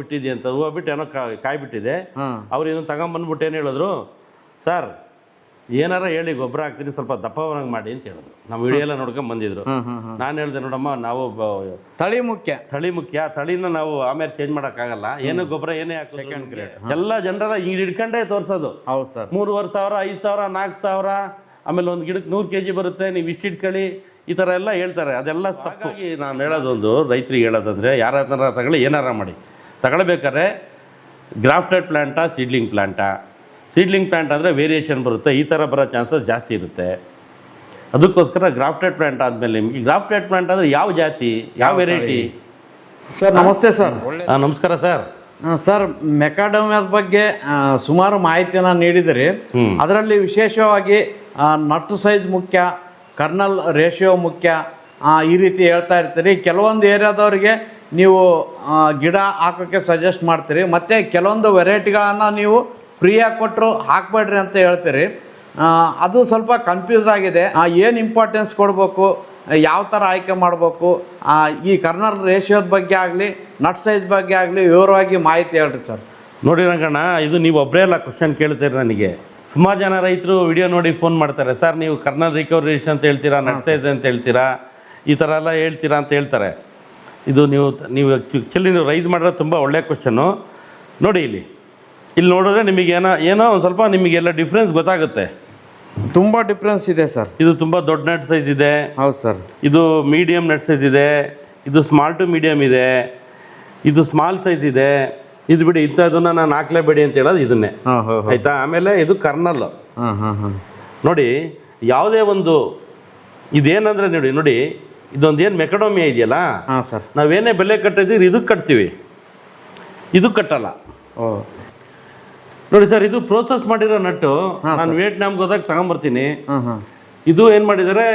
ಬಿಟ್ಟಿದೆ ಅಂತ ಹೂವು ಬಿಟ್ಟು ಏನೋ ಕಾಯ್ಬಿಟ್ಟಿದೆ. ಕಾಯಿ ಬಿಟ್ಟಿದೆ ಹಾಂ. ಅವ್ರು ಇದನ್ನು ತಗೊಂಬಂದ್ಬಿಟ್ಟು ಏನು ಹೇಳಿದ್ರು ಸರ್ ಏನಾರ ಹೇಳಿ ಗೊಬ್ಬರ ಹಾಕ್ತೀನಿ ಸ್ವಲ್ಪ ದಪ್ಪವರಂಗೆ ಮಾಡಿ ಅಂತ ಹೇಳಿದ್ರು. ನಮ್ಮ ವಿಡಿಯೋ ಎಲ್ಲ ನೋಡ್ಕೊಂಡ್ ಬಂದಿದ್ರು. ನಾನು ಹೇಳಿದೆ ನೋಡಮ್ಮ ನಾವು ತಳಿ ಮುಖ್ಯ. ತಳಿ ಮುಖ್ಯ. ತಳಿನ ನಾವು ಆಮೇಲೆ ಚೇಂಜ್ ಮಾಡೋಕ್ಕಾಗಲ್ಲ. ಏನು ಗೊಬ್ಬರ ಏನೇ ಗ್ರೇಡ್ ಎಲ್ಲ ಜನರ ಈಗ ಹಿಡ್ಕೊಂಡೇ ತೋರಿಸೋದು. ಹೌದು ಸರ್. ಮೂರುವರೆ ಸಾವಿರ ಐದು ಸಾವಿರ ನಾಲ್ಕು ಸಾವಿರ ಆಮೇಲೆ ಒಂದು ಗಿಡಕ್ಕೆ ನೂರು ಕೆ ಜಿ ಬರುತ್ತೆ ನೀವು ಇಷ್ಟು ಇಟ್ಕೊಳ್ಳಿ ಈ ಥರ ಎಲ್ಲ ಹೇಳ್ತಾರೆ. ಅದೆಲ್ಲ ತಪ್ಪಾಗಿ ನಾನು ಹೇಳೋದೊಂದು ರೈತರಿಗೆ ಹೇಳೋದಂದರೆ ಯಾರ ತಗೊಳ್ಳಿ ಏನಾರ ಮಾಡಿ. ತಗೊಳ್ಬೇಕಾದ್ರೆ ಗ್ರಾಫ್ಟೆಡ್ ಪ್ಲ್ಯಾಂಟಾ ಸೀಡ್ಲಿಂಗ್ ಪ್ಲ್ಯಾಂಟಾ ಸೀಡ್ಲಿಂಗ್ ಪ್ಲ್ಯಾಂಟ್ ಅಂದರೆ ವೇರಿಯೇಷನ್ ಬರುತ್ತೆ ಈ ಥರ ಬರೋ ಚಾನ್ಸಸ್ ಜಾಸ್ತಿ ಇರುತ್ತೆ. ಅದಕ್ಕೋಸ್ಕರ ಗ್ರಾಫ್ಟೆಡ್ ಪ್ಲ್ಯಾಂಟ್ ಆದಮೇಲೆ ನಿಮಗೆ ಗ್ರಾಫ್ಟೆಡ್ ಪ್ಲ್ಯಾಂಟ್ ಅಂದರೆ ಯಾವ ಜಾತಿ ಯಾವ ವೆರೈಟಿ ಸರ್ ನಮಸ್ತೆ ಸರ್. ನಮಸ್ಕಾರ ಸರ್. ಸರ್ ಮೆಕಾಡಮಿಯಾದ ಬಗ್ಗೆ ಸುಮಾರು ಮಾಹಿತಿಯನ್ನು ನೀಡಿದಿರಿ. ಅದರಲ್ಲಿ ವಿಶೇಷವಾಗಿ ನಟ್ ಸೈಜ್ ಮುಖ್ಯ ಕರ್ನಲ್ ರೇಷಿಯೋ ಮುಖ್ಯ ಆ, ಈ ರೀತಿ ಹೇಳ್ತಾ ಇರ್ತೀರಿ. ಕೆಲವೊಂದು ಏರಿಯಾದವ್ರಿಗೆ ನೀವು ಗಿಡ ಹಾಕೋಕ್ಕೆ ಸಜೆಸ್ಟ್ ಮಾಡ್ತೀರಿ. ಮತ್ತು ಕೆಲವೊಂದು ವೆರೈಟಿಗಳನ್ನು ನೀವು ಫ್ರೀಯಾಗಿ ಕೊಟ್ಟರು ಹಾಕಬೇಡ್ರಿ ಅಂತ ಹೇಳ್ತೀರಿ. ಅದು ಸ್ವಲ್ಪ ಕನ್ಫ್ಯೂಸ್ ಆಗಿದೆ. ಏನು ಇಂಪಾರ್ಟೆನ್ಸ್ ಕೊಡಬೇಕು? ಯಾವ ಥರ ಆಯ್ಕೆ ಮಾಡಬೇಕು? ಈ ಕರ್ನಲ್ ರೇಷಿಯೋದ ಬಗ್ಗೆ ಆಗಲಿ ನಟ್ ಸೈಜ್ ಬಗ್ಗೆ ಆಗಲಿ ವಿವರವಾಗಿ ಮಾಹಿತಿ ಹೇಳ್ರಿ ಸರ್. ನೋಡಿ ರಂಗಣ್ಣ ಇದು ನೀವು ಒಬ್ಬರೇ ಅಲ್ಲ ಕ್ವಶನ್ ಕೇಳ್ತೀರಿ ನನಗೆ. ಸುಮಾರು ಜನ ರೈತರು ವಿಡಿಯೋ ನೋಡಿ ಫೋನ್ ಮಾಡ್ತಾರೆ. ಸರ್ ನೀವು ಕರ್ನಲ್ ರಿಕವರೇಷನ್ ಅಂತ ಹೇಳ್ತೀರಾ? ನಟ್ ಸೈಜ್ ಅಂತ ಹೇಳ್ತೀರಾ? ಈ ಥರ ಎಲ್ಲ ಹೇಳ್ತೀರಾ? ಅಂತ ಹೇಳ್ತಾರೆ. ಇದು ನೀವು ನೀವು ಆ್ಯಕ್ಚುಲಿ ನೀವು ರೈಸ್ ಮಾಡಿರೋ ತುಂಬ ಒಳ್ಳೆಯ ಕ್ವಶನ್ನು ನೋಡಿ ಇಲ್ಲಿ. ಇಲ್ಲಿ ನೋಡಿದ್ರೆ ನಿಮಗೆ ಏನೋ ಏನೋ ಒಂದು ಸ್ವಲ್ಪ ನಿಮಗೆಲ್ಲ ಡಿಫ್ರೆನ್ಸ್ ಗೊತ್ತಾಗುತ್ತೆ. ತುಂಬ ಡಿಫ್ರೆನ್ಸ್ ಇದೆ ಸರ್ ಇದು ತುಂಬ ದೊಡ್ಡ ನೆಟ್ ಸೈಜ್ ಇದೆ. ಹೌದು ಸರ್ ಇದು ಮೀಡಿಯಮ್ ನೆಟ್ ಸೈಜ್ ಇದೆ. ಇದು ಸ್ಮಾಲ್ ಟು ಮೀಡಿಯಮ್ ಇದೆ. ಇದು ಸ್ಮಾಲ್ ಸೈಜ್ ಇದೆ. ಇದು ಬಿಡಿ ಇಂಥದ್ದನ್ನು ನಾನು ಹಾಕ್ಲೇಬೇಡಿ ಅಂತ ಹೇಳೋದು ಇದನ್ನೇ. ಹಾಂ ಹಾಂ ಆಯ್ತಾ? ಆಮೇಲೆ ಇದು ಕರ್ನಲ್ ಹಾಂ ಹಾಂ ಹಾಂ. ನೋಡಿ ಯಾವುದೇ ಒಂದು ಇದೇನಂದರೆ ನೋಡಿ ನೋಡಿ ಇದೊಂದು ಏನು ಮೆಕಡೋಮಿಯಾ ಇದೆಯಲ್ಲ? ಹಾಂ ಸರ್. ನಾವೇನೇ ಬೆಲೆ ಕಟ್ಟಿದ್ದೀವಿ ಇದಕ್ಕೆ ಕಟ್ತೀವಿ. ಇದಕ್ಕೆ ಕಟ್ಟಲ್ಲ. ಓ. ನೋಡಿ ಸರ್ ಇದು ಪ್ರೋಸೆಸ್ ಮಾಡಿರೋ ನಟ್ಟು ನಾನು ವಿಯೆಟ್ನಾಮ್ಗೆ ಹೋದಾಗ ತಗೊಂಬರ್ತೀನಿ. ಹಾಂ ಹಾಂ. ಇದು ಏನು ಮಾಡಿದ್ದಾರೆ?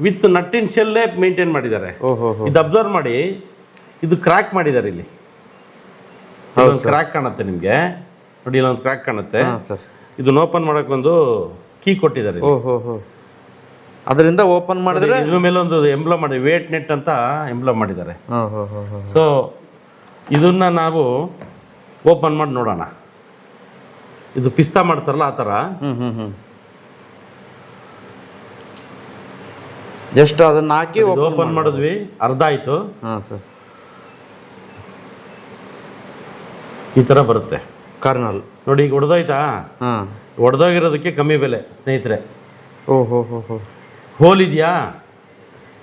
ವಿತ್ ನಟ್ಟಿನ ಶೆಲ್ಲೇ ಮೇಂಟೈನ್ ಮಾಡಿದ್ದಾರೆ. ಓಹೋ ಇದು ಅಬ್ಸರ್ವ್ ಮಾಡಿ ಇದು ಕ್ರ್ಯಾಕ್ ಮಾಡಿದ್ದಾರೆ ಇಲ್ಲಿ. ಹೌದು ಕ್ರ್ಯಾಕ್ ಕಾಣುತ್ತೆ ನಿಮಗೆ. ನೋಡಿ ಇಲ್ಲೊಂದು ಕ್ರ್ಯಾಕ್ ಕಾಣುತ್ತೆ. ಸರ್. ಇದನ್ನ ಓಪನ್ ಮಾಡೋಕ್ಕೊಂದು ಒಂದು ಕೀ ಕೊಟ್ಟಿದ್ದಾರೆ. ಓಹೋ ಅದರಿಂದ ಓಪನ್ ಮಾಡಿದ್ರೆ ಇದ್ರ ಮೇಲೆ ಒಂದು ಎಂಬ್ಲ ಮಾಡಿ ವೇಟ್ ನೆಟ್ ಅಂತ ಎಂಬ್ಲ ಮಾಡಿದ್ದಾರೆ. ಸೊ ಇದನ್ನ ನಾವು ಓಪನ್ ಮಾಡಿ ನೋಡೋಣ. ಇದು ಪಿಸ್ತಾ ಮಾಡ್ತಾರಲ್ಲ ಆ ಥರ. ಜಸ್ಟ್ ಅದನ್ನ ಹಾಕಿ ಓಪನ್ ಮಾಡಿದ್ವಿ ಅರ್ಧ ಆಯಿತು. ಹಾಂ ಸರ್. ಈ ಥರ ಬರುತ್ತೆ. ಕರ್ನಲ್ ನೋಡಿ ಈಗ ಹೊಡೆದೋಯ್ತಾ ಹಾಂ. ಹೊಡೆದೋಗಿರೋದಕ್ಕೆ ಕಮ್ಮಿ ಬೆಲೆ ಸ್ನೇಹಿತರೆ. ಓಹೋ ಹೋ ಹೋ ಹೋಲ್ ಇದೆಯಾ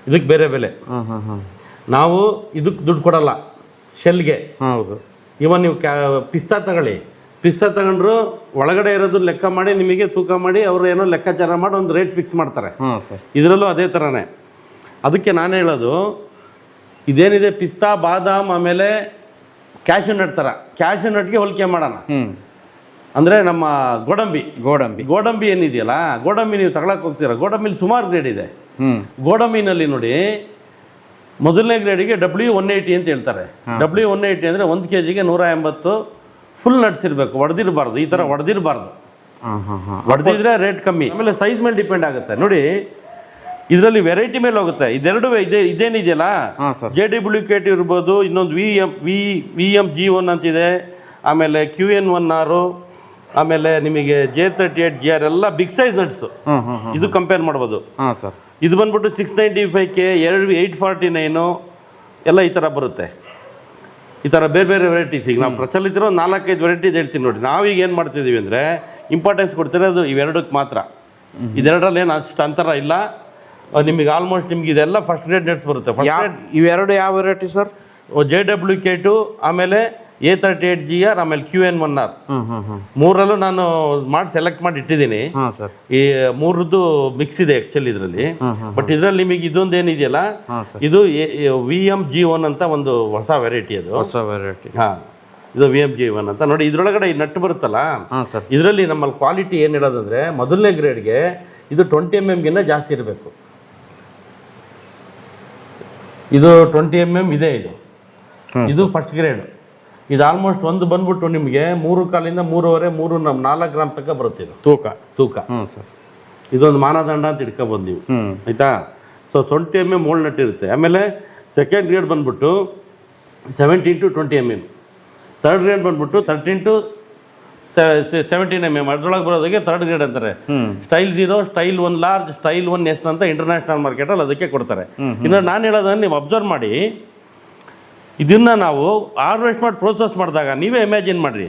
ಇದಕ್ಕೆ ಬೇರೆ ಬೆಲೆ. ಹಾಂ ಹಾಂ ಹಾಂ. ನಾವು ಇದಕ್ಕೆ ದುಡ್ಡು ಕೊಡಲ್ಲ ಶೆಲ್ಗೆ. ಹೌದು. ಇವನ್ ನೀವು ಕ್ಯಾ ಪಿಸ್ತಾ ತಗೊಳ್ಳಿ. ಪಿಸ್ತಾ ತಗೊಂಡ್ರು ಒಳಗಡೆ ಇರೋದು ಲೆಕ್ಕ ಮಾಡಿ ನಿಮಗೆ ತೂಕ ಮಾಡಿ ಅವರು ಏನೋ ಲೆಕ್ಕಾಚಾರ ಮಾಡಿ ಒಂದು ರೇಟ್ ಫಿಕ್ಸ್ ಮಾಡ್ತಾರೆ. ಇದರಲ್ಲೂ ಅದೇ ಥರನೇ ಅದಕ್ಕೆ ನಾನು ಹೇಳೋದು ಇದೇನಿದೆ ಪಿಸ್ತಾ ಬಾದಾಮ್ ಆಮೇಲೆ ಕ್ಯಾಶು ನಟ್ ಥರ ಕ್ಯಾಶು ನಟ್ಗೆ ಹೋಲಿಕೆ ಮಾಡೋಣ. ಅಂದರೆ ನಮ್ಮ ಗೋಡಂಬಿ. ಗೋಡಂಬಿ. ಗೋಡಂಬಿ ಏನಿದೆಯಲ್ಲ ಗೋಡಂಬಿ ನೀವು ತಗೊಳಕ್ಕೆ ಹೋಗ್ತೀರಾ? ಗೋಡಂಬಿಲಿ ಸುಮಾರು ಗ್ರೇಡ್ ಇದೆ. ಗೋಡಂಬಿನಲ್ಲಿ ನೋಡಿ ಮೊದಲನೇ ಗ್ರೇಡಿಗೆ ಡಬ್ಲ್ಯೂ ಒನ್ ಏಯ್ಟಿ ಅಂತ ಹೇಳ್ತಾರೆ. ಡಬ್ಲ್ಯೂ ಒನ್ ಏಯ್ಟಿ ಅಂದರೆ ಒಂದು ಕೆ ಜಿಗೆ ನೂರ ಎಂಬತ್ತು ಫುಲ್ ನಡ್ಸಿರ್ಬೇಕು ಒಡೆದಿರಬಾರ್ದು ಈ ಥರ ಒಡೆದಿರಬಾರ್ದು. ಹೊಡೆದಿದ್ರೆ ರೇಟ್ ಕಮ್ಮಿ. ಆಮೇಲೆ ಸೈಜ್ ಮೇಲೆ ಡಿಪೆಂಡ್ ಆಗುತ್ತೆ. ನೋಡಿ ಇದರಲ್ಲಿ ವೆರೈಟಿ ಮೇಲೆ ಹೋಗುತ್ತೆ. ಇದೆರಡು ಇದೇ ಇದೇನಿದೆಯಲ್ಲ? J W K T ಇರ್ಬೋದು ಇನ್ನೊಂದು V M V V M G one ಅಂತಿದೆ. ಆಮೇಲೆ ಕ್ಯೂ ಎನ್ ಒನ್ ಆರು ಆಮೇಲೆ ನಿಮಗೆ J thirty eight G R ಎಲ್ಲ ಬಿಗ್ ಸೈಜ್ ನಟ್ಸು ಇದು ಕಂಪೇರ್ ಮಾಡ್ಬೋದು. ಹಾಂ ಸರ್ ಇದು ಬಂದ್ಬಿಟ್ಟು ಸಿಕ್ಸ್ ನೈಂಟಿ ಫೈವ್ ಕೆ ಎರಡು ಏಯ್ಟ್ ಫಾರ್ಟಿ ನೈನು ಎಲ್ಲ ಈ ಥರ ಬರುತ್ತೆ. ಈ ಥರ ಬೇರೆ ಬೇರೆ ವೆರೈಟೀಸ್ ಈಗ ನಾವು ಪ್ರಚಲಿತಿರೋ ನಾಲ್ಕೈದು ವೆರೈಟೀಸ್ ಹೇಳ್ತೀನಿ ನೋಡಿ. ನಾವೀಗ ಏನು ಮಾಡ್ತಿದ್ದೀವಿ ಅಂದರೆ ಇಂಪಾರ್ಟೆನ್ಸ್ ಕೊಡ್ತಿರೋದು ಇವೆರಡಕ್ಕೆ ಮಾತ್ರ. ಇದೆರಡರಲ್ಲಿ ಏನು ಅಷ್ಟು ಅಂತರ ಇಲ್ಲ. ನಿಮಗೆ ಆಲ್ಮೋಸ್ಟ್ ನಿಮ್ಗೆ ಇದೆಲ್ಲ ಫಸ್ಟ್ ಗ್ರೇಡ್ ನೆಟ್ಸ್ ಬರುತ್ತೆ. ಇವೆರಡು ಯಾವ variety sir J W K two ಆಮೇಲೆ A thirty eight G R ಆಮೇಲೆ ಕ್ಯೂ ಎನ್ ಒನ್ ಆರ್ ಮೂರಲ್ಲೂ ನಾನು ಮಾಡಿ ಸೆಲೆಕ್ಟ್ ಮಾಡಿ ಇಟ್ಟಿದ್ದೀನಿ. ಈ ಮೂರದ್ದು ಮಿಕ್ಸ್ ಇದೆ ಆಕ್ಚುಲಿ ಇದರಲ್ಲಿ. ಬಟ್ ಇದರಲ್ಲಿ ನಿಮಗೆ ಇದೊಂದು ಏನಿದೆಯಲ್ಲ ಇದು ವಿ ಎಂ ಜಿ ಒನ್ ಅಂತ ಒಂದು ಹೊಸ ವೆರೈಟಿ ಅದು. ಹೊಸ ವೆರೈಟಿ ಹಾಂ ಇದು ವಿ ಎಂ ಜಿ ಒನ್ ಅಂತ. ನೋಡಿ ಇದರೊಳಗಡೆ ಈ ನಟ್ಟು ಬರುತ್ತಲ್ಲ ಇದರಲ್ಲಿ ನಮ್ಮಲ್ಲಿ ಕ್ವಾಲಿಟಿ ಏನು ಹೇಳೋದಂದ್ರೆ ಮೊದಲನೇ ಗ್ರೇಡ್ಗೆ ಇದು ಟ್ವೆಂಟಿ ಎಂ ಎಮ್ಗಿನ್ನ ಜಾಸ್ತಿ ಇರಬೇಕು. ಇದು ಟ್ವೆಂಟಿ ಎಂ ಎಂ ಇದೆ ಇದು. ಇದು ಫಸ್ಟ್ ಗ್ರೇಡ್ ಇದು ಆಲ್ಮೋಸ್ಟ್ ಒಂದು ಬಂದ್ಬಿಟ್ಟು ನಿಮಗೆ ಮೂರು ಕಾಲಿಂದ ಮೂರುವರೆ ಮೂರು ನಮ್ಮ ನಾಲ್ಕು ಗ್ರಾಮ್ ತನಕ ಬರುತ್ತೆ ಇದು. ತೂಕ. ತೂಕ. ಹ್ಞೂ ಸರ್. ಇದೊಂದು ಮಾನದಂಡ ಅಂತ ಇಟ್ಕೊಬೋದು ನೀವು. ಆಯಿತಾ? So twenty M M old ನಟ್ಟಿರುತ್ತೆ ಆಮೇಲೆ ಸೆಕೆಂಡ್ ಗ್ರೇಡ್ ಬಂದ್ಬಿಟ್ಟು seventeen to twenty M M third grade ಬಂದ್ಬಿಟ್ಟು thirteen to seventeen M M ಅದ್ರೊಳಗೆ ಬರೋದಕ್ಕೆ ತರ್ಡ್ ಗ್ರೇಡ್ ಅಂತಾರೆ. Style zero style one large style one S ಅಂತ ಇಂಟರ್ನ್ಯಾಷನಲ್ ಮಾರ್ಕೆಟಲ್ಲಿ ಅದಕ್ಕೆ ಕೊಡ್ತಾರೆ. ಇನ್ನು ನಾನು ಹೇಳೋದನ್ನು ನೀವು ಅಬ್ಸರ್ವ್ ಮಾಡಿ. ಇದನ್ನು ನಾವು ಹಾರ್ವೆಸ್ಟ್ ಮಾಡಿ ಪ್ರೋಸೆಸ್ ಮಾಡಿದಾಗ ನೀವೇ ಇಮ್ಯಾಜಿನ್ ಮಾಡಿರಿ.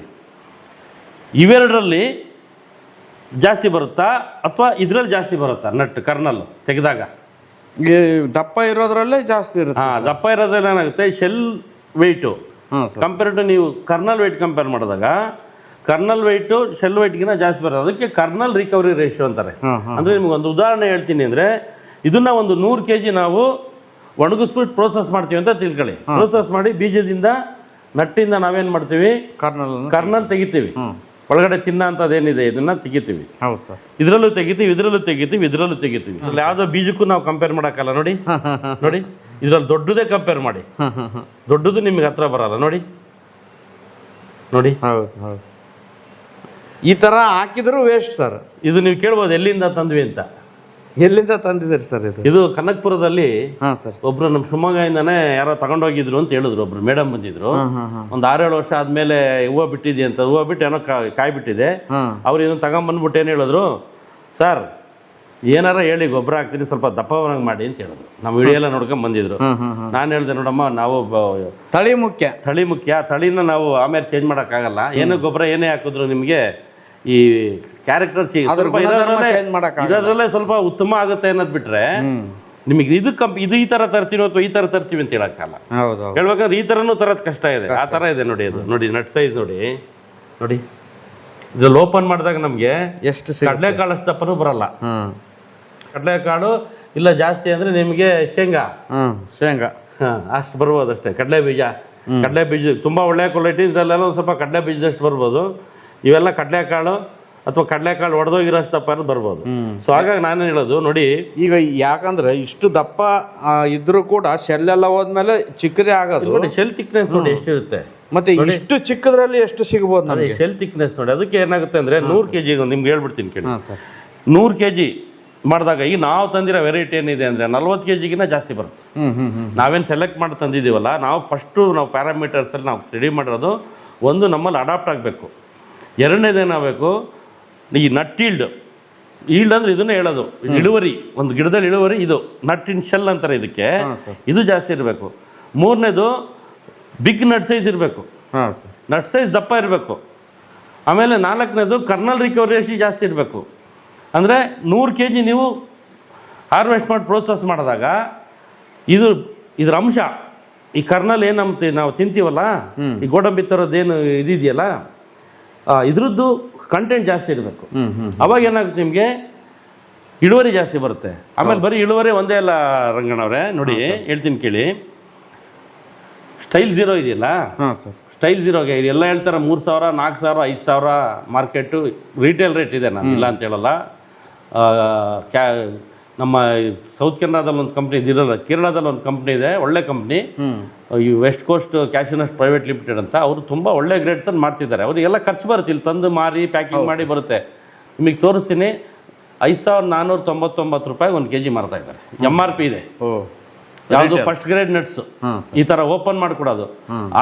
ಇವೆರಡರಲ್ಲಿ ಜಾಸ್ತಿ ಬರುತ್ತಾ ಅಥವಾ ಇದರಲ್ಲಿ ಜಾಸ್ತಿ ಬರುತ್ತಾ ನಟ್ ಕರ್ನಲ್ ತೆಗೆದಾಗ? ಈ ದಪ್ಪ ಇರೋದ್ರಲ್ಲೇ ಜಾಸ್ತಿ ಇರುತ್ತೆ ಹಾಂ ದಪ್ಪ ಇರೋದ್ರಲ್ಲಿ ಏನಾಗುತ್ತೆ? ಶೆಲ್ ವೆಯ್ಟು ಹಾಂ ಸರ್. ಕಂಪೇರ್ ಟು ನೀವು ಕರ್ನಲ್ ವೆಯ್ಟ್ ಕಂಪೇರ್ ಮಾಡಿದಾಗ ಕರ್ನಲ್ ವೆಯ್ಟು ಶೆಲ್ ವೆಯ್ಟ್ಗಿಂತ ಜಾಸ್ತಿ ಬರೋದು ಅದಕ್ಕೆ ಕರ್ನಲ್ ರಿಕವರಿ ರೇಷಿಯೋ ಅಂತಾರೆ. ಹಾಂ ಹಾಂ ಅಂದರೆ ನಿಮ್ಗೆ ಒಂದು ಉದಾಹರಣೆ ಹೇಳ್ತೀನಿ ಅಂದರೆ ಇದನ್ನು ಒಂದು ನೂರು ಕೆ ಜಿ ನಾವು ಒಣಗಿಸ್ಬಿಟ್ಟು ಪ್ರೋಸೆಸ್ ಮಾಡ್ತೀವಿ ಅಂತ ತಿಳ್ಕೊಳ್ಳಿ. ಪ್ರೋಸೆಸ್ ಮಾಡಿ ಬೀಜದಿಂದ ನಟ್ಟಿಂದ ನಾವೇನು ಮಾಡ್ತೀವಿ? ಕರ್ನಲ್ ಕರ್ನಲ್ ತೆಗಿತೀವಿ. ಒಳಗಡೆ ತಿನ್ನ ಅಂಥದ್ದೇನಿದೆ ಇದನ್ನ ತೆಗಿತೀವಿ. ಹೌದು ಸರ್. ಇದರಲ್ಲೂ ತೆಗಿತೀವಿ ಇದರಲ್ಲೂ ತೆಗಿತೀವಿ ಇದರಲ್ಲೂ ತೆಗಿತೀವಿ. ಇಲ್ಲಿ ಯಾವುದೋ ಬೀಜಕ್ಕೂ ನಾವು ಕಂಪೇರ್ ಮಾಡೋಕ್ಕಲ್ಲ ನೋಡಿ. ನೋಡಿ ಇದರಲ್ಲಿ ದೊಡ್ಡದೇ ಕಂಪೇರ್ ಮಾಡಿ. ದೊಡ್ಡದು ನಿಮಗೆ ಹತ್ರ ಬರಲ್ಲ ನೋಡಿ. ನೋಡಿ. ಹೌದು ಹೌದು. ಈ ಥರ ಹಾಕಿದ್ರು ವೇಸ್ಟ್ ಸರ್. ಇದು ನೀವು ಕೇಳ್ಬೋದು ಎಲ್ಲಿಂದ ತಂದ್ವಿ ಅಂತ. ಎಲ್ಲಿಂದ ತಂದಿದ್ದೀರಿ ಸರ್ ಇದು? ಇದು ಕನಕ್ಪುರದಲ್ಲಿ ಹಾಂ ಸರ್. ಒಬ್ರು ನಮ್ಮ ಶಿವಮೊಗ್ಗದಿಂದನೇ ಯಾರೋ ತಗೊಂಡೋಗಿದ್ರು ಅಂತ ಹೇಳಿದ್ರು ಒಬ್ರು ಮೇಡಮ್ ಬಂದಿದ್ರು. ಒಂದು ಆರೇಳು ವರ್ಷ ಆದ್ಮೇಲೆ ಹೂವು ಬಿಟ್ಟಿದೆ ಅಂತ ಹೂವು ಬಿಟ್ಟು ಏನೋ ಕಾಯಿ ಬಿಟ್ಟಿದೆ. ಅವ್ರು ಇದನ್ನು ತಗೊಂಬಂದ್ಬಿಟ್ಟು ಏನು ಹೇಳಿದ್ರು ಸರ್ ಏನಾರ ಹೇಳಿ ಗೊಬ್ಬರ ಹಾಕ್ತೀನಿ ಸ್ವಲ್ಪ ದಪ್ಪವನಾಗಿ ಮಾಡಿ ಅಂತ ಹೇಳಿದ್ರು. ನಮ್ಮ ವಿಡಿಯೋ ಎಲ್ಲ ನೋಡ್ಕೊಂಡ್ ಬಂದಿದ್ರು. ನಾನು ಹೇಳಿದೆ ನೋಡಮ್ಮ ನಾವು ಬ- ತಳಿ ಮುಖ್ಯ. ತಳಿ ಮುಖ್ಯ ತಳಿನ ನಾವು ಆಮೇಲೆ ಚೇಂಜ್ ಮಾಡೋಕ್ಕಾಗಲ್ಲ. ಏನು ಗೊಬ್ಬರ ಏನೇ ಹಾಕಿದ್ರು ನಿಮಗೆ ಈ ಕ್ಯಾರೆಕ್ಟರ್ ಇರೋದ್ರಲ್ಲೇ ಸ್ವಲ್ಪ ಉತ್ತಮ ಆಗುತ್ತೆ ಅನ್ನೋದು ಬಿಟ್ರೆ ನಿಮಗೆ ಇದು ಕಂಪ್ ಇದು ಈ ತರ ತರ್ತೀವಿ ಅಥವಾ ಈ ತರ ತರ್ತೀವಿ ಅಂತ ಹೇಳಕ್ಕಲ್ಲ ಹೇಳ್ಬೇಕಂದ್ರೆ ಈ ತರನು ತರೋದು ಕಷ್ಟ ಇದೆ. ಆ ತರ ಇದೆ ನೋಡಿ ಅದು. ನೋಡಿ ನಟ್ ಸೈಜ್ ನೋಡಿ. ನೋಡಿ. ಇದ್ರಲ್ಲಿ ಓಪನ್ ಮಾಡಿದಾಗ ನಮಗೆ ಎಷ್ಟು ಕಡಲೆಕಾಳು ಅಷ್ಟು ದಪ್ಪನೂ ಬರಲ್ಲ ಕಡಲೆಕಾಳು ಇಲ್ಲ ಜಾಸ್ತಿ ಅಂದ್ರೆ ನಿಮಗೆ ಶೇಂಗಾ. ಶೇಂಗಾ. ಹಾಂ ಅಷ್ಟು ಬರ್ಬೋದು ಅಷ್ಟೇ. ಕಡಲೆ ಬೀಜ. ಕಡಲೆ ಬೀಜ ತುಂಬಾ ಒಳ್ಳೆ ಕ್ವಾಲಿಟಿ ಇದ್ರಲ್ಲೆಲ್ಲ ಸ್ವಲ್ಪ ಕಡಲೆ ಬೀಜದಷ್ಟು ಬರ್ಬೋದು. ಇವೆಲ್ಲ ಕಡಲೆಕಾಳು ಅಥವಾ ಕಡಲೆಕಾಳು ಒಡೆದೋಗಿರೋ ದಪ್ಪ ಅನ್ನೋದು ಬರ್ಬೋದು. ಸೊ ಹಾಗಾಗಿ ನಾನು ಹೇಳೋದು ನೋಡಿ ಈಗ ಯಾಕಂದ್ರೆ ಇಷ್ಟು ದಪ್ಪ ಇದ್ರೂ ಕೂಡ ಶೆಲ್ ಎಲ್ಲ ಹೋದ್ಮೇಲೆ ಚಿಕ್ಕದೇ ಆಗೋದು. ನೋಡಿ ಶೆಲ್ ತಿಕ್ನೆಸ್ ನೋಡಿ ಎಷ್ಟಿರುತ್ತೆ. ಮತ್ತೆ ಇಷ್ಟು ಚಿಕ್ಕದ್ರಲ್ಲಿ ಎಷ್ಟು ಸಿಗ್ಬೋದು ನಮಗೆ? ಶೆಲ್ ಥಿಕ್ನೆಸ್ ನೋಡಿ. ಅದಕ್ಕೆ ಏನಾಗುತ್ತೆ ಅಂದರೆ ನೂರು ಕೆ ಜಿಗೆ ನಿಮ್ಗೆ ಹೇಳ್ಬಿಡ್ತೀನಿ ಕೇಳಿ. ನೂರು ಕೆ ಜಿ ಮಾಡಿದಾಗ ಈಗ ನಾವು ತಂದಿರೋ ವೆರೈಟಿ ಏನಿದೆ ಅಂದರೆ ನಲ್ವತ್ತು ಕೆ ಜಿಗಿನ ಜಾಸ್ತಿ ಬರುತ್ತೆ. ಹ್ಞೂ ಹ್ಞೂ ಹ್ಞೂ ನಾವೇನು ಸೆಲೆಕ್ಟ್ ಮಾಡಿ ತಂದಿದ್ದೀವಲ್ಲ ನಾವು ಫಸ್ಟು ನಾವು ಪ್ಯಾರಾಮೀಟರ್ಸಲ್ಲಿ ನಾವು ರೆಡಿ ಮಾಡಿರೋದು ಒಂದು ನಮ್ಮಲ್ಲಿ ಅಡಾಪ್ಟ್ ಆಗಬೇಕು. ಎರಡನೇದು ಏನಾಗಬೇಕು? ಈ ನಟ್ ಈಲ್ಡ್. ಈಲ್ಡ್ ಅಂದರೆ ಇದನ್ನೇ ಹೇಳೋದು. ಇಳುವರಿ ಒಂದು ಗಿಡದಲ್ಲಿ ಇಳುವರಿ ಇದು ನಟ್ ಇನ್ ಶೆಲ್ ಅಂತಾರೆ ಇದಕ್ಕೆ. ಇದು ಜಾಸ್ತಿ ಇರಬೇಕು. ಮೂರನೇದು ಬಿಗ್ ನಟ್ ಸೈಜ್ ಇರಬೇಕು. ನಟ್ ಸೈಜ್ ದಪ್ಪ ಇರಬೇಕು. ಆಮೇಲೆ ನಾಲ್ಕನೇದು ಕರ್ನಲ್ ರಿಕವರಿ ಜಾಸ್ತಿ ಇರಬೇಕು. ಅಂದರೆ ನೂರು ಕೆ ಜಿ ನೀವು ಹಾರ್ವೆಸ್ಟ್ ಮಾಡಿ ಪ್ರೋಸೆಸ್ ಮಾಡಿದಾಗ ಇದು ಇದ್ರ ಅಂಶ ಈ ಕರ್ನಲ್ ಏನು ನಾವು ತಿಂತೀವಲ್ಲ? ಈ ಗೋಡಂಬಿ ತರೋದೇನು ಇದಿದೆಯಲ್ಲ? ಇದ್ರದ್ದು ಕಂಟೆಂಟ್ ಜಾಸ್ತಿ ಇರಬೇಕು. ಅವಾಗ ಏನಾಗುತ್ತೆ ನಿಮಗೆ? ಇಳುವರಿ ಜಾಸ್ತಿ ಬರುತ್ತೆ. ಆಮೇಲೆ ಬರೀ ಇಳುವರಿ ಒಂದೇ ಅಲ್ಲ ರಂಗಣ್ಣವ್ರೆ ನೋಡಿ ಹೇಳ್ತೀನಿ ಕೇಳಿ. ಸ್ಟೈಲ್ ಝೀರೋ ಇದೆಯಲ್ಲ? ಸ್ಟೈಲ್ ಝೀರೋಗೆ ಎಲ್ಲ ಹೇಳ್ತಾರೆ ಮೂರು ಸಾವಿರ ನಾಲ್ಕು ಸಾವಿರ ಐದು ಸಾವಿರ ಮಾರ್ಕೆಟು ರೀಟೇಲ್ ರೇಟ್ ಇದೆ ನಾನು ಇಲ್ಲ ಅಂತ ಹೇಳಲ್ಲ. ಕ್ಯಾ ನಮ್ಮ ಸೌತ್ ಕೆನಡಾದಲ್ಲಿ ಒಂದು ಕಂಪ್ನಿ ಇದಿರಲ್ಲ ಕೇರಳದಲ್ಲಿ ಒಂದು ಕಂಪ್ನಿ ಇದೆ ಒಳ್ಳೆ ಕಂಪ್ನಿ ಈ West Coast Cashinus private limited ಅಂತ ಅವರು ತುಂಬ ಒಳ್ಳೆ ಗ್ರೇಡ್ ತಂದು ಮಾಡ್ತಿದ್ದಾರೆ. ಅವರಿಗೆಲ್ಲ ಖರ್ಚು ಬರುತ್ತೆ ಇಲ್ಲಿ ತಂದು ಮಾರಿ ಪ್ಯಾಕಿಂಗ್ ಮಾಡಿ ಬರುತ್ತೆ. ನಿಮಗೆ ತೋರಿಸ್ತೀನಿ ಐದು ಸಾವಿರದ ನಾನ್ನೂರ ತೊಂಬತ್ತೊಂಬತ್ತು ರೂಪಾಯಿ ಒಂದು ಕೆ ಜಿ ಮಾರ್ತಾ ಇದ್ದಾರೆ. ಎಂ ಆರ್ ಪಿ ಇದೆ. ಯಾವುದು ಫಸ್ಟ್ ಗ್ರೇಡ್ ನಟ್ಸು ಈ ಥರ ಓಪನ್ ಮಾಡಿಕೊಡೋದು.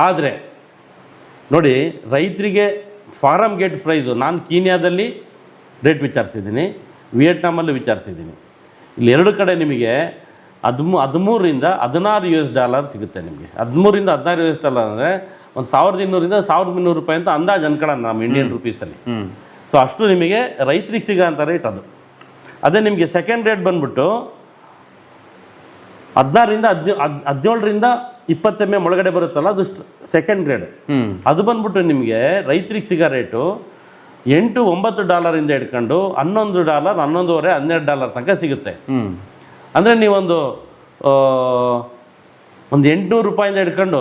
ಆದರೆ ನೋಡಿ ರೈತರಿಗೆ ಫಾರಮ್ ಗೇಟ್ ಪ್ರೈಸು ನಾನು ಕೀನ್ಯಾದಲ್ಲಿ ರೇಟ್ ವಿಚಾರಿಸಿದ್ದೀನಿ ವಿಯೆಟ್ನಾಮಲ್ಲಿ ವಿಚಾರಿಸಿದ್ದೀನಿ. ಇಲ್ಲಿ ಎರಡು ಕಡೆ ನಿಮಗೆ ಹದಿಮೂ ಹದಿಮೂರರಿಂದ ಹದಿನಾರು ಯು ಎಸ್ ಡಾಲರ್ ಸಿಗುತ್ತೆ ನಿಮಗೆ. ಹದಿಮೂರಿಂದ ಹದಿನಾರು ಯು ಎಸ್ ಡಾಲರ್ ಅಂದರೆ ಒಂದು ಸಾವಿರದ ಇನ್ನೂರಿಂದ ಸಾವಿರದ ಮುನ್ನೂರು ರೂಪಾಯಿ ಅಂತ ಅಂದಾಜು ಅನ್ಕೊಳ್ಳೋಣ ನಮ್ಮ ಇಂಡಿಯನ್ ರುಪೀಸಲ್ಲಿ ಸೊ ಅಷ್ಟು ನಿಮಗೆ ರೈತರಿಗೆ ಸಿಗೋ ಅಂತ ರೇಟ್ ಅದು. ಅದೇ ನಿಮಗೆ ಸೆಕೆಂಡ್ ರೇಟ್ ಬಂದ್ಬಿಟ್ಟು ಹದಿನಾರರಿಂದ ಹದಿನೇ ಹದಿನೇಳರಿಂದ ಇಪ್ಪತ್ತೆಮ್ಮೆ ಒಳಗಡೆ ಬರುತ್ತಲ್ಲ ಅದು ಸೆಕೆಂಡ್ ಗ್ರೇಡ್ ಅದು ಬಂದ್ಬಿಟ್ಟು ನಿಮಗೆ ರೈತರಿಗೆ ಸಿಗೋ ರೇಟು ಎಂಟು ಒಂಬತ್ತು ಡಾಲರಿಂದ ಹಿಡ್ಕೊಂಡು ಹನ್ನೊಂದು ಡಾಲರ್ ಹನ್ನೊಂದುವರೆ ಹನ್ನೆರಡು ಡಾಲರ್ ತನಕ ಸಿಗುತ್ತೆ. ಅಂದರೆ ನೀವೊಂದು ಒಂದು ಎಂಟುನೂರು ರೂಪಾಯಿಂದ ಹಿಡ್ಕೊಂಡು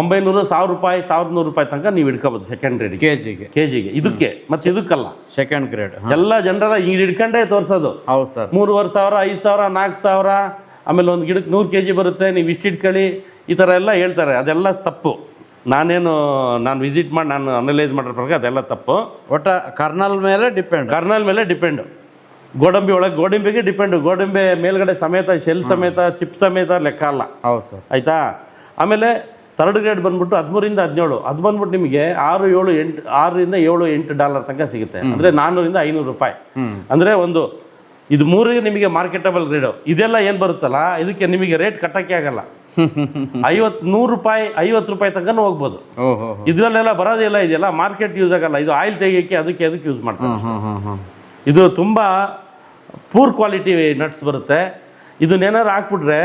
ಒಂಬೈನೂರು ಸಾವಿರ ರೂಪಾಯಿ ಸಾವಿರದ ನೂರು ರೂಪಾಯಿ ತನಕ ನೀವು ಹಿಡ್ಕೋಬೋದು ಸೆಕೆಂಡ್ ಗ್ರೇಡ್ ಕೆ ಜಿಗೆ ಕೆ ಜಿಗೆ ಇದಕ್ಕೆ ಮತ್ತೆ ಇದಕ್ಕಲ್ಲ. ಸೆಕೆಂಡ್ ಗ್ರೇಡ್ ಎಲ್ಲ ಜನರ ಹಿಂಗೆ ಹಿಡ್ಕೊಂಡೇ ತೋರಿಸೋದು. ಹೌದು ಸರ್. ಮೂರುವರೆ ಸಾವಿರ ಐದು ಸಾವಿರ ನಾಲ್ಕು ಸಾವಿರ ಆಮೇಲೆ ಒಂದು ಗಿಡಕ್ಕೆ ನೂರು ಕೆ ಜಿ ಬರುತ್ತೆ ನೀವು ಇಷ್ಟು ಇಟ್ಕೊಳ್ಳಿ ಈ ಥರ ಎಲ್ಲ ಹೇಳ್ತಾರೆ. ಅದೆಲ್ಲ ತಪ್ಪು. ನಾನೇನು ನಾನು ವಿಸಿಟ್ ಮಾಡಿ ನಾನು ಅನಲೈಸ್ ಮಾಡಿರೋ ಪ್ರಕಾರ ಅದೆಲ್ಲ ತಪ್ಪು. ಒಟ್ಟ ಕರ್ನಲ್ ಮೇಲೆ ಡಿಪೆಂಡ್ ಕರ್ನಲ್ ಮೇಲೆ ಡಿಪೆಂಡು ಗೋಡಂಬಿ ಒಳಗೆ ಗೋಡಂಬಿಗೆ ಡಿಪೆಂಡು ಗೋಡಂಬಿ ಮೇಲ್ಗಡೆ ಸಮೇತ ಶೆಲ್ ಸಮೇತ ಚಿಪ್ ಸಮೇತ ಲೆಕ್ಕ ಅಲ್ಲ. ಹೌದು ಸರ್. ಆಯಿತಾ? ಆಮೇಲೆ ಥರ್ಡ್ ಗ್ರೇಡ್ ಬಂದ್ಬಿಟ್ಟು ಹದಿಮೂರಿಂದ ಹದಿನೇಳು. ಅದು ಬಂದ್ಬಿಟ್ಟು ನಿಮಗೆ ಆರು ಏಳು ಎಂಟು ಆರರಿಂದ ಏಳು ಎಂಟು ಡಾಲರ್ ತನಕ ಸಿಗುತ್ತೆ. ಅಂದರೆ ನಾನ್ನೂರಿಂದ ಐನೂರು ರೂಪಾಯಿ. ಅಂದರೆ ಒಂದು ಇದು ಮೂರಿಗೆ ನಿಮಗೆ ಮಾರ್ಕೆಟಬಲ್ ಗ್ರೇಡು ಇದೆಲ್ಲ ಏನು ಬರುತ್ತಲ್ಲ? ಇದಕ್ಕೆ ನಿಮಗೆ ರೇಟ್ ಕಟ್ಟೋಕ್ಕೆ ಆಗಲ್ಲ. ಐವತ್ತು ನೂರು ರೂಪಾಯಿ ಐವತ್ತು ರೂಪಾಯಿ ತನಕ ಹೋಗ್ಬೋದು. ಇದರಲ್ಲೆಲ್ಲ ಬರೋದೆಲ್ಲ ಇದೆಯಲ್ಲ ಮಾರ್ಕೆಟ್ ಯೂಸ್ ಆಗಲ್ಲ. ಇದು ಆಯಿಲ್ ತೆಗಿಯೋಕ್ಕೆ ಅದಕ್ಕೆ ಅದಕ್ಕೆ ಯೂಸ್ ಮಾಡ್ತಾರೆ ಇದು ತುಂಬ ಪೂರ್ ಕ್ವಾಲಿಟಿ ನಟ್ಸ್ ಬರುತ್ತೆ. ಇದನ್ನೇನಾದ್ರು ಹಾಕ್ಬಿಟ್ರೆ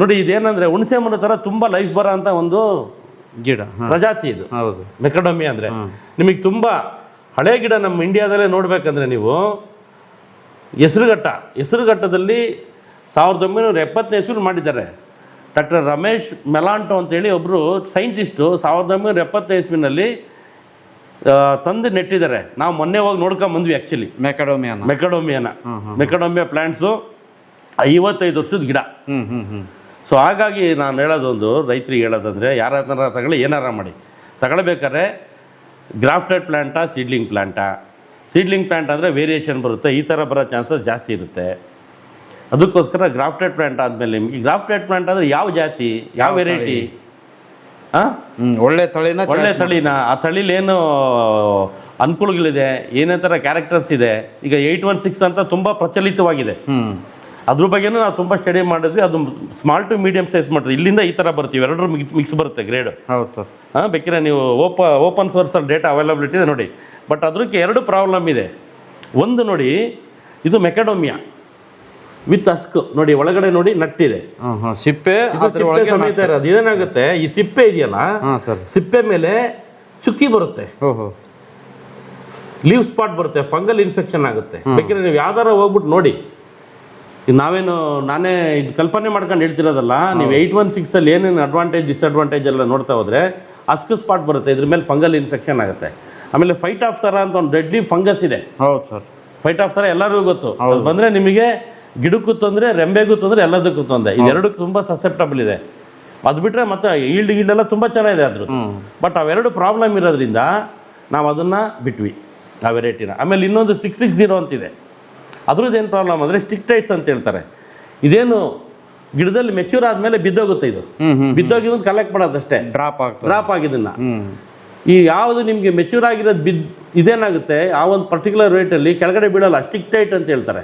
ನೋಡಿ ಇದೇನಂದ್ರೆ ಹುಣಸೆ ಮರ ಥರ ತುಂಬ ಲೈಫ್ ಬರೋ ಅಂತ ಒಂದು ಗಿಡ ಪ್ರಜಾತಿ ಇದು. ಹೌದು. ಮೆಕಡಮಿ ಅಂದರೆ. ನಿಮಗೆ ತುಂಬ ಹಳೆ ಗಿಡ ನಮ್ಮ ಇಂಡಿಯಾದಲ್ಲೇ ನೋಡ್ಬೇಕಂದ್ರೆ ನೀವು ಹೆಸರುಘಟ್ಟ. ಹೆಸರುಘಟ್ಟದಲ್ಲಿ ಸಾವಿರದ ಒಂಬೈನೂರ ಎಪ್ಪತ್ತನೇ ಇಸ್ವಿಲಿ ಮಾಡಿದ್ದಾರೆ. ಡಾಕ್ಟರ್ ರಮೇಶ್ ಮೆಲಾಂಟೋ ಅಂತೇಳಿ ಒಬ್ಬರು ಸೈಂಟಿಸ್ಟು ಸಾವಿರದ ಒಂಬೈನೂರ ಎಪ್ಪತ್ತೈದು ಇಸ್ವಿನಲ್ಲಿ ತಂದು ನೆಟ್ಟಿದ್ದಾರೆ. ನಾವು ಮೊನ್ನೆ ಹೋಗಿ ನೋಡ್ಕೊಂಬಂದ್ವಿ ಆ್ಯಕ್ಚುಲಿ ಮೆಕಡೋಮಿಯಾನ ಮೆಕಡೋಮಿಯನ ಮೆಕಡೋಮಿಯಾ ಪ್ಲ್ಯಾಂಟ್ಸು ಐವತ್ತೈದು ವರ್ಷದ ಗಿಡ. ಹ್ಞೂ ಹ್ಞೂ ಹ್ಮ್. ಸೊ ಹಾಗಾಗಿ ನಾನು ಹೇಳೋದೊಂದು ರೈತರಿಗೆ ಹೇಳೋದಂದರೆ ಯಾರಾರ ತಗೊಳ್ಳಿ ಏನಾರ ಮಾಡಿ. ತಗೊಳ್ಬೇಕಾದ್ರೆ ಗ್ರಾಫ್ಟೆಡ್ ಪ್ಲ್ಯಾಂಟಾ ಸೀಡ್ಲಿಂಗ್ ಪ್ಲ್ಯಾಂಟಾ ಸೀಡ್ಲಿಂಗ್ ಪ್ಲ್ಯಾಂಟ್ ಅಂದರೆ ವೇರಿಯೇಷನ್ ಬರುತ್ತೆ ಈ ಥರ ಬರೋ ಚಾನ್ಸಸ್ ಜಾಸ್ತಿ ಇರುತ್ತೆ. ಅದಕ್ಕೋಸ್ಕರ ಗ್ರಾಫ್ಟೆಡ್ ಪ್ಲಾಂಟ್ ಆದಮೇಲೆ ಈ ಗ್ರಾಫ್ಟೆಡ್ ಪ್ಲಾಂಟ್ ಅಂದರೆ ಯಾವ ಜಾತಿ ಯಾವ ವೆರೈಟಿ? ಹಾಂ ಒಳ್ಳೆ ತಳಿನ ಒಳ್ಳೆ ತಳಿನ? ಆ ತಳಿಲಿ ಏನು ಅನುಕೂಲಗಳಿದೆ? ಏನೇ ಥರ ಕ್ಯಾರೆಕ್ಟರ್ಸ್ ಇದೆ? ಈಗ ಏಯ್ಟ್ ಒನ್ ಸಿಕ್ಸ್ ಅಂತ ತುಂಬ ಪ್ರಚಲಿತವಾಗಿದೆ. ಅದ್ರ ಬಗ್ಗೆ ನಾವು ತುಂಬ ಸ್ಟಡಿ ಮಾಡಿದ್ವಿ. ಅದು ಸ್ಮಾಲ್ ಟು ಮೀಡಿಯಂ ಸೈಜ್ ಮಾಡಿದ್ರೆ ಇಲ್ಲಿಂದ ಈ ಥರ ಬರ್ತೀವಿ. ಎರಡರ ಮಿಕ್ಸ್ ಬರುತ್ತೆ ಗ್ರೇಡ್ ಹೌದು ಸರ್. ಹಾಂ ಬೇಕಿದ್ರೆ ನೀವು ಓಪ ಓಪನ್ ಸೋರ್ಸಲ್ಲಿ ಡೇಟಾ ಅವೈಲಬಿಲಿಟಿ ಇದೆ ನೋಡಿ. ಬಟ್ ಅದಕ್ಕೆ ಎರಡು ಪ್ರಾಬ್ಲಮ್ ಇದೆ. ಒಂದು ನೋಡಿ ಇದು ಮೆಕಡೋಮಿಯಾ ವಿತ್ ಅಸ್ಕ್. ನೋಡಿ ಒಳಗಡೆ ನೋಡಿ ನಟ್ಟಿದೆ. ಸಿಪ್ಪೆ ಸಿಪ್ಪೆ ಸಮೇತ ಇರೋದು. ಏನಾಗುತ್ತೆ ಈ ಸಿಪ್ಪೆ ಇದೆಯಲ್ಲ ಸಿಪ್ಪೆ ಮೇಲೆ ಚುಕ್ಕಿ ಬರುತ್ತೆ. ಲೀವ್ ಸ್ಪಾಟ್ ಬರುತ್ತೆ ಫಂಗಲ್ ಇನ್ಫೆಕ್ಷನ್ ಆಗುತ್ತೆ. ಬೇಕಿದ್ರೆ ನೀವು ಯಾವ್ದಾರ ಹೋಗ್ಬಿಟ್ಟು ನೋಡಿ. ನಾವೇನು ನಾನೇ ಇದು ಕಲ್ಪನೆ ಮಾಡ್ಕೊಂಡು ಹೇಳ್ತಿರೋದಲ್ಲ ನೀವು ಏಯ್ಟ್ ಒನ್ ಸಿಕ್ಸಲ್ಲಿ ಏನೇನು ಅಡ್ವಾಂಟೇಜ್ ಡಿಸ್ಅಡ್ವಾಂಟೇಜ್ ಎಲ್ಲ ನೋಡ್ತಾ ಹೋದ್ರೆ ಅಸ್ಕ್ ಸ್ಪಾಟ್ ಬರುತ್ತೆ. ಇದ್ರ ಮೇಲೆ ಫಂಗಲ್ ಇನ್ಫೆಕ್ಷನ್ ಆಗುತ್ತೆ. ಆಮೇಲೆ ಫೈಟ್ ಆಫ್ ಥರ ಅಂತ ಒಂದು ಡೆಡ್ಲಿ ಫಂಗಸ್ ಇದೆ. ಹೌದು ಸರ್. ಫೈಟ್ ಆಫ್ ಥರ ಎಲ್ಲರಿಗೂ ಗೊತ್ತು. ಬಂದರೆ ನಿಮಗೆ ಗಿಡಕ್ಕೂ ತೊಂದರೆ ರೆಂಬೆಗೂ ತೊಂದರೆ ಎಲ್ಲದಕ್ಕೂ ತೊಂದರೆ. ಇದೆರಡಕ್ಕೆ ತುಂಬ ಸಸೆಪ್ಟಬಲ್ ಇದೆ. ಅದು ಬಿಟ್ಟರೆ ಮತ್ತೆ ಈಲ್ಡ್ ಗೀಲ್ಡ್ ತುಂಬ ಚೆನ್ನಾಗಿದೆ ಅದ್ರ ಹ್ಮ್. ಬಟ್ ಅವೆರಡು ಪ್ರಾಬ್ಲಮ್ ಇರೋದ್ರಿಂದ ನಾವು ಅದನ್ನು ಬಿಟ್ವಿ ಆ ವೆರೈಟಿನ ಆಮೇಲೆ ಇನ್ನೊಂದು ಸಿಕ್ಸ್ ಸಿಕ್ಸ್ ಜೀರೋ ಅಂತಿದೆ. ಅದ್ರದ್ದು ಏನು ಪ್ರಾಬ್ಲಮ್ ಅಂದರೆ ಸ್ಟಿಕ್ ಟೈಟ್ಸ್ ಅಂತ ಹೇಳ್ತಾರೆ. ಇದೇನು ಗಿಡದಲ್ಲಿ ಮೆಚ್ಯೂರ್ ಆದಮೇಲೆ ಬಿದ್ದೋಗುತ್ತೆ ಇದು. ಬಿದ್ದೋಗಿದ್ದು ಕಲೆಕ್ಟ್ ಮಾಡೋದಷ್ಟೇ. ಡ್ರಾಪ್ ಆಗ್ತದೆ. ಡ್ರಾಪ್ ಆಗಿದ್ದನ್ನ. ಈ ಯಾವುದು ನಿಮಗೆ ಮೆಚ್ಯೂರ್ ಆಗಿರೋದು ಬಿದ್ದು ಇದೇನಾಗುತ್ತೆ? ಆ ಒಂದು ಪರ್ಟಿಕ್ಯುಲರ್ ರೇಟಲ್ಲಿ ಕೆಳಗಡೆ ಬೀಳಲ್ಲ ಸ್ಟಿಕ್ ಟೈಟ್ ಅಂತ ಹೇಳ್ತಾರೆ.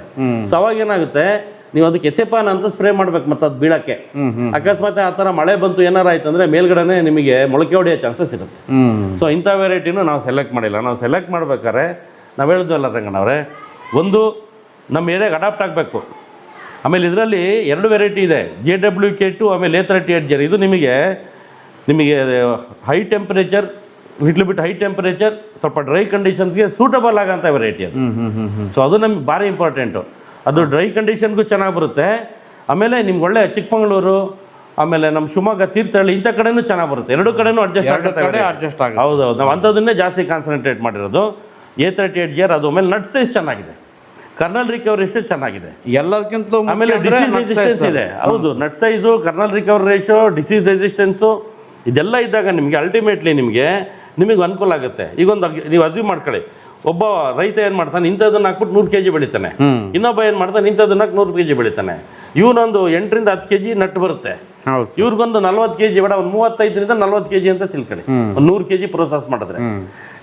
ಸೊ ಅವಾಗ ಏನಾಗುತ್ತೆ? ನೀವು ಅದಕ್ಕೆ ಎಥೆಪಾನ್ ಅಂತ ಸ್ಪ್ರೇ ಮಾಡ್ಬೇಕು ಮತ್ತೆ ಅದು ಬೀಳಕ್ಕೆ. ಅಕಸ್ಮಾತ್ ಆ ಥರ ಮಳೆ ಬಂತು ಏನಾರ ಆಯ್ತು ಅಂದರೆ ಮೇಲ್ಗಡೆನೆ ನಿಮಗೆ ಮೊಳಕೆ ಹೊಡೆಯೋ ಚಾನ್ಸಸ್ ಇರುತ್ತೆ. ಸೊ ಇಂಥ ವೆರೈಟಿನೂ ನಾವು ಸೆಲೆಕ್ಟ್ ಮಾಡಿಲ್ಲ. ನಾವು ಸೆಲೆಕ್ಟ್ ಮಾಡ್ಬೇಕಾದ್ರೆ ನಾವು ಹೇಳಿದ್ವಲ್ಲ ರಂಗಣ್ಣವ್ರೆ ಒಂದು ನಮ್ಮ ಏರಿಯಾಗೆ ಅಡಾಪ್ಟ್ ಆಗಬೇಕು. ಆಮೇಲೆ ಇದರಲ್ಲಿ ಎರಡು ವೆರೈಟಿ ಇದೆ. ಜೆ ಡಬ್ಲ್ಯೂ ಕೆ ಟು ಆಮೇಲೆ A thirty eight G R ಇದು ನಿಮಗೆ ನಿಮಗೆ high temperature little bit high temperature ಸ್ವಲ್ಪ ಡ್ರೈ ಕಂಡೀಷನ್ಸ್ಗೆ ಸೂಟಬಲ್ ಆಗೋಂಥ ವೆರೈಟಿ ಅದು. ಸೊ ಅದು ನಮ್ಗೆ ಭಾರಿ ಇಂಪಾರ್ಟೆಂಟು ಅದು ಡ್ರೈ ಕಂಡೀಷನ್ಗೂ ಚೆನ್ನಾಗಿ ಬರುತ್ತೆ. ಆಮೇಲೆ ನಿಮ್ಗೆ ಒಳ್ಳೆ ಚಿಕ್ಕಮಗಳೂರು ಆಮೇಲೆ ನಮ್ಮ ಶಿವಮೊಗ್ಗ ತೀರ್ಥಹಳ್ಳಿ ಇಂಥ ಕಡೆನೂ ಚೆನ್ನಾಗಿ ಬರುತ್ತೆ. ಎರಡು ಕಡೆನೂ ಅಡ್ಜಸ್ಟ್ ಆಗುತ್ತೆ ಕಡೆ ಅಡ್ಜಸ್ಟ್ ಆಗುತ್ತೆ. ಹೌದೌದು. ನಾವು ಅಂಥದ್ದನ್ನೇ ಜಾಸ್ತಿ ಕಾನ್ಸಂಟ್ರೇಟ್ ಮಾಡಿರೋದು. ಎ ತರ್ಟಿ ಏಟ್ ಜಿಯರ್ ಅದು ಆಮೇಲೆ ನಟ್ ಸೈಜ್ ಚೆನ್ನಾಗಿದೆ. ಕರ್ನಲ್ ರಿಕವರಿ ರೇಷೋ ಚೆನ್ನಾಗಿದೆ. ಎಲ್ಲದಕ್ಕಿಂತ ಆಮೇಲೆ ಡಿಸೀಸ್ ರೆಸಿಸ್ಟೆನ್ಸ್ ಇದೆ. ಹೌದು nut size kernel recovery ratio disease resistance ಇದೆಲ್ಲ ಇದ್ದಾಗ ನಿಮಗೆ ಅಲ್ಟಿಮೇಟ್ಲಿ ನಿಮಗೆ ನಿಮಗೆ ಅನುಕೂಲ ಆಗುತ್ತೆ. ಈಗ ಒಂದು ನೀವು ಅಸ್ಯೂಮ್ ಮಾಡ್ಕೊಳ್ಳಿ. ಒಬ್ಬ ರೈತ ಏನು ಮಾಡ್ತಾನೆ ಇಂಥದನ್ನ ಹಾಕ್ಬಿಟ್ಟು ನೂರು ಕೆ ಜಿ ಬೆಳಿತಾನೆ ಇನ್ನೊಬ್ಬ ಏನು ಮಾಡ್ತಾನೆ ಇಂಥದನ್ನ ಹಾಕಿ ನೂರು ಕೆ ಜಿ ಬೆಳಿತಾನೆ. ಇವನೊಂದು ಎಂಟರಿಂದ ಹತ್ತು ಕೆ ಜಿ ನಟ್ಟು ಬರುತ್ತೆ. ಇವ್ರಿಗೊಂದು ನಲ್ವತ್ತು ಕೆ ಜಿ ಬೇಡ ಒಂದು ಮೂವತ್ತೈದರಿಂದ ನಲ್ವತ್ತು ಕೆ ಜಿ ಅಂತ ತಿಳ್ಕೊಳ್ಳಿ. ಒಂದು ನೂರು ಕೆ ಜಿ ಪ್ರೊಸೆಸ್ ಮಾಡಿದ್ರೆ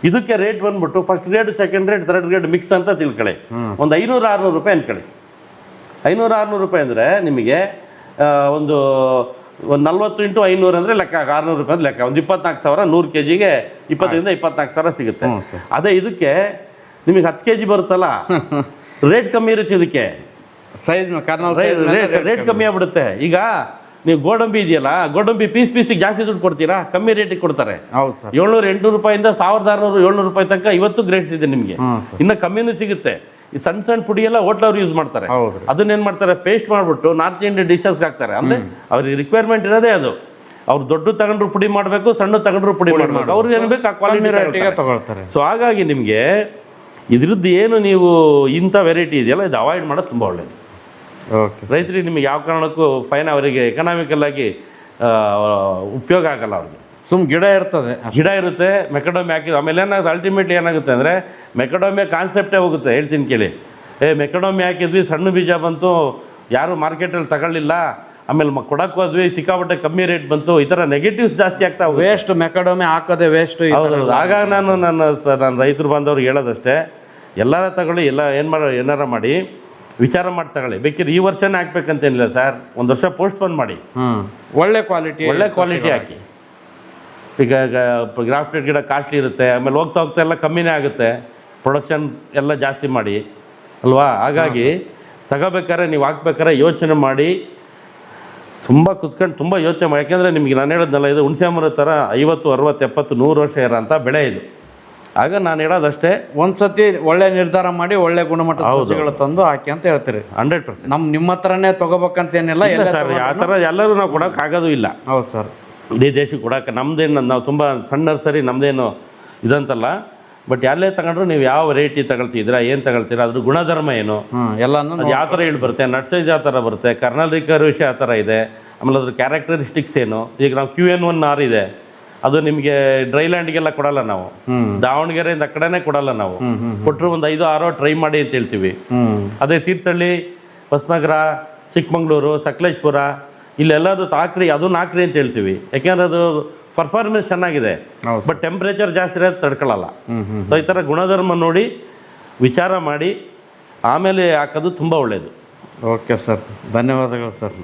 ಇದಕ್ಕೆ ರೇಟ್ ಬಂದ್ಬಿಟ್ಟು first grade second grade third grade mix ಅಂತ ತಿಳ್ಕೊಳ್ಳಿ. ಒಂದು ಐನೂರು ಆರುನೂರು ರೂಪಾಯಿ ಅನ್ಕೊಳ್ಳಿ. ಐನೂರು ಆರುನೂರು ರೂಪಾಯಿ ಅಂದರೆ ನಿಮಗೆ ಒಂದು ಒಂದು ನಲ್ವತ್ತು ಇಂಟು ಐನೂರು ಅಂದರೆ ಲೆಕ್ಕ ಆರುನೂರು ರೂಪಾಯಿ ಅಂದ್ರೆ ಲೆಕ್ಕ. ಒಂದು ಇಪ್ಪತ್ನಾಲ್ಕು ಸಾವಿರ ನೂರು ಕೆ ಜಿಗೆ ಇಪ್ಪತ್ತರಿಂದ ಇಪ್ಪತ್ನಾಲ್ಕು ಸಾವಿರ ಸಿಗುತ್ತೆ. ಅದೇ ಇದಕ್ಕೆ ನಿಮಗೆ ಹತ್ತು ಕೆ ಜಿ ಬರುತ್ತಲ್ಲ? ರೇಟ್ ಕಮ್ಮಿ ಇರುತ್ತೆ ಇದಕ್ಕೆ. ಸೈಜ್ ಕರ್ನಲ್ ರೇಟ್ ರೇಟ್ ಕಮ್ಮಿ ಆಗ್ಬಿಡುತ್ತೆ. ಈಗ ನೀವು ಗೋಡಂಬಿ ಇದೆಯಲ್ಲ ಗೋಡಂಬಿ ಪೀಸ್ ಪೀಸಿಗೆ ಜಾಸ್ತಿ ದುಡ್ಡು ಕೊಡ್ತೀರಾ? ಕಮ್ಮಿ ರೇಟಿಗೆ ಕೊಡ್ತಾರೆ. ಏಳ್ನೂರು ಎಂಟ್ನೂರು ರೂಪಾಯಿಂದ ಸಾವಿರದ ಆರುನೂರು ಏಳ್ನೂರು ರೂಪಾಯಿ ತನಕ ಇವತ್ತು ಗ್ರೇಡ್ಸ್ ಇದೆ ನಿಮಗೆ. ಇನ್ನು ಕಮ್ಮಿನೂ ಸಿಗುತ್ತೆ. ಈ ಸಣ್ಣ ಸಣ್ಣ ಪುಡಿ ಎಲ್ಲ ಹೋಟ್ಲವ್ರು ಯೂಸ್ ಮಾಡ್ತಾರೆ. ಅದನ್ನೇನು ಮಾಡ್ತಾರೆ? ಪೇಸ್ಟ್ ಮಾಡಿಬಿಟ್ಟು ನಾರ್ತ್ ಇಂಡಿಯನ್ ಡಿಶಸ್ಗೆ ಹಾಕ್ತಾರೆ. ಅಂದರೆ ಅವ್ರಿಗೆ ರಿಕ್ವೈರ್ಮೆಂಟ್ ಇರೋದೇ ಅದು. ಅವ್ರು ದೊಡ್ಡ ತಗೊಂಡ್ರು ಪುಡಿ ಮಾಡಬೇಕು ಸಣ್ಣ ತಗೊಂಡ್ರು ಪುಡಿ ಮಾಡಬೇಕು. ಅವ್ರಿಗೆ ಏನು ಬೇಕು ಆ ಕ್ವಾಲಿಟಿ ತಗೊಳ್ತಾರೆ. ಸೊ ಹಾಗಾಗಿ ನಿಮಗೆ ಇದ್ರದ್ದು ಏನು ನೀವು ಇಂಥ ವೆರೈಟಿ ಇದೆಯಲ್ಲ ಇದು ಅವಾಯ್ಡ್ ಮಾಡೋದು ತುಂಬ ಒಳ್ಳೆಯದು ಓಕೆ ರೈತರಿಗೆ ನಿಮಗೆ ಯಾವ ಕಾರಣಕ್ಕೂ ಫೈನ್ ಅವರಿಗೆ ಎಕನಾಮಿಕಲ್ ಆಗಿ ಉಪಯೋಗ ಆಗಲ್ಲ ಅವ್ರಿಗೆ. ಸುಮ್ ಗಿಡ ಇರ್ತದೆ ಗಿಡ ಇರುತ್ತೆ ಮೆಕಡೋಮಿ ಹಾಕಿದ್ದು ಆಮೇಲೆ ಏನಾಗುತ್ತೆ ಅಲ್ಟಿಮೇಟ್ಲಿ ಏನಾಗುತ್ತೆ ಅಂದರೆ ಮೆಕಡೋಮಿಯ ಕಾನ್ಸೆಪ್ಟೇ ಹೋಗುತ್ತೆ ಹೇಳ್ತೀನಿ ಕೇಳಿ. ಏ ಮೆಕಡೋಮಿ ಹಾಕಿದ್ವಿ ಸಣ್ಣ ಬೀಜ ಬಂತು ಯಾರು ಮಾರ್ಕೆಟಲ್ಲಿ ತಗೊಳ್ಳಿಲ್ಲ ಆಮೇಲೆ ಮ ಕೊಡಕ್ಕೆ ಹೋದ್ವಿ ಸಿಕ್ಕಾಪಟ್ಟೆ ಕಮ್ಮಿ ರೇಟ್ ಬಂತು ಈ ಥರ ನೆಗೆಟಿವ್ಸ್ ಜಾಸ್ತಿ ಆಗ್ತಾ ವೇಸ್ಟ್ ಮೆಕಡೋಮಿ ಹಾಕೋದೆ ವೇಸ್ಟ್ ಆಗ ನಾನು ನನ್ನ ನನ್ನ ರೈತರು ಬಂದವ್ರಿಗೆ ಹೇಳೋದಷ್ಟೇ ಎಲ್ಲರ ತಗೊಳ್ಳಿ ಎಲ್ಲ ಏನು ಮಾಡೋ ಏನಾರ ಮಾಡಿ ವಿಚಾರ ಮಾಡಿ ತಗೊಳ್ಳಿ. ಬೇಕಿದ್ರೆ ಈ ವರ್ಷನೇ ಹಾಕ್ಬೇಕಂತೇನಿಲ್ಲ ಸರ್. ಒಂದು ವರ್ಷ ಪೋಸ್ಟ್ಪೋನ್ ಮಾಡಿ. ಒಳ್ಳೆ ಕ್ವಾಲಿಟಿ ಒಳ್ಳೆ ಕ್ವಾಲಿಟಿ ಹಾಕಿ. ಈಗ ಗ್ರಾಫ್ಟೆಡ್ ಗಿಡ ಕಾಸ್ಟ್ಲಿ ಇರುತ್ತೆ ಆಮೇಲೆ ಹೋಗ್ತಾ ಹೋಗ್ತಾ ಎಲ್ಲ ಕಮ್ಮಿನೇ ಆಗುತ್ತೆ. ಪ್ರೊಡಕ್ಷನ್ ಎಲ್ಲ ಜಾಸ್ತಿ ಮಾಡಿ ಅಲ್ವಾ? ಹಾಗಾಗಿ ತಗೋಬೇಕಾದ್ರೆ ನೀವು ಹಾಕ್ಬೇಕಾದ್ರೆ ಯೋಚನೆ ಮಾಡಿ. ತುಂಬ ಕುತ್ಕೊಂಡು ತುಂಬ ಯೋಚನೆ ಮಾಡಿ. ಯಾಕೆಂದರೆ ನಿಮಗೆ ನಾನು ಹೇಳೋದ್ನಲ್ಲ ಇದು ಹುಣಸೆ ಮರ ಥರ ಐವತ್ತು ಅರವತ್ತು ಎಪ್ಪತ್ತು ನೂರು ವರ್ಷ ಇರೋಂಥ ಬೆಳೆ ಇದು. ಆಗ ನಾನು ಹೇಳೋದಷ್ಟೇ. ಒಂದ್ಸತಿ ಒಳ್ಳೆ ನಿರ್ಧಾರ ಮಾಡಿ ಒಳ್ಳೆ ಗುಣಮಟ್ಟ ಔಷಧಿಗಳು ತಂದು ಹಾಕಿ ಅಂತ ಹೇಳ್ತೀರಿ. Hundred percent. ನಮ್ಮ ನಿಮ್ಮ ಹತ್ರನೇ ತಗೋಬೇಕಂತೇನಿಲ್ಲ ಎಲ್ಲ ಸರ್ ಆ ಥರ ಎಲ್ಲರೂ ನಾವು ಕೊಡೋಕ್ಕಾಗೋದು ಇಲ್ಲ. ಹೌದು ಸರ್. ಇಡೀ ದೇಶಕ್ಕೆ ಕೊಡೋಕೆ ನಮ್ಮದೇನು ನಾವು ತುಂಬ ಸಣ್ಣ ನರ್ಸರಿ ನಮ್ಮದೇನು ಇದಂತಲ್ಲ. ಬಟ್ ಎಲ್ಲೇ ತಗೊಂಡ್ರು ನೀವು ಯಾವ ವೆರೈಟಿ ತಗೊಳ್ತಿದ್ದೀರಾ ಏನು ತಗೊಳ್ತೀರಾ ಅದ್ರ ಗುಣಧರ್ಮ ಏನು? ಎಲ್ಲ ಎಲ್ಲಾನು ಯಾವ ಥರ ಹೇಳಿ ಬರುತ್ತೆ ನಟ್ ಸೈಜ್ ಯಾವ ಥರ ಬರುತ್ತೆ ಕರ್ನಲ್ ರಿಕರ್ವೇಶ್ ಯಾವ ಥರ ಇದೆ ಆಮೇಲೆ ಅದ್ರ ಕ್ಯಾರೆಕ್ಟರಿಸ್ಟಿಕ್ಸ್ ಏನು? ಈಗ ನಾವು ಕ್ಯೂ ಎನ್ ಒನ್ ಆರ್ ಇದೆ ಅದು ನಿಮಗೆ ಡ್ರೈ ಲ್ಯಾಂಡ್ಗೆಲ್ಲ ಕೊಡಲ್ಲ ನಾವು. ದಾವಣಗೆರೆಯಿಂದ ಆ ಕಡೆನೇ ಕೊಡಲ್ಲ ನಾವು. ಕೊಟ್ಟರು ಒಂದು ಐದು ಆರೋ ಟ್ರೈ ಮಾಡಿ ಅಂತ ಹೇಳ್ತೀವಿ. ಅದೇ ತೀರ್ಥಹಳ್ಳಿ ಹೊಸನಗರ ಚಿಕ್ಕಮಂಗ್ಳೂರು ಸಕಲೇಶ್ಪುರ ಇಲ್ಲೆಲ್ಲದು ತಾಕ್ರಿ ಅದು ನಾಕ್ರಿ ಅಂತ ಹೇಳ್ತೀವಿ. ಯಾಕೆಂದ್ರೆ ಅದು ಪರ್ಫಾರ್ಮೆನ್ಸ್ ಚೆನ್ನಾಗಿದೆ. ಬಟ್ ಟೆಂಪ್ರೇಚರ್ ಜಾಸ್ತಿ ಇರೋದು ತಡ್ಕೊಳ್ಳಲ್ಲ ಸೊ ಈ ಥರ ಗುಣಧರ್ಮ ನೋಡಿ ವಿಚಾರ ಮಾಡಿ ಆಮೇಲೆ ಹಾಕೋದು ತುಂಬ ಒಳ್ಳೆಯದು ಓಕೆ ಸರ್ ಧನ್ಯವಾದಗಳು ಸರ್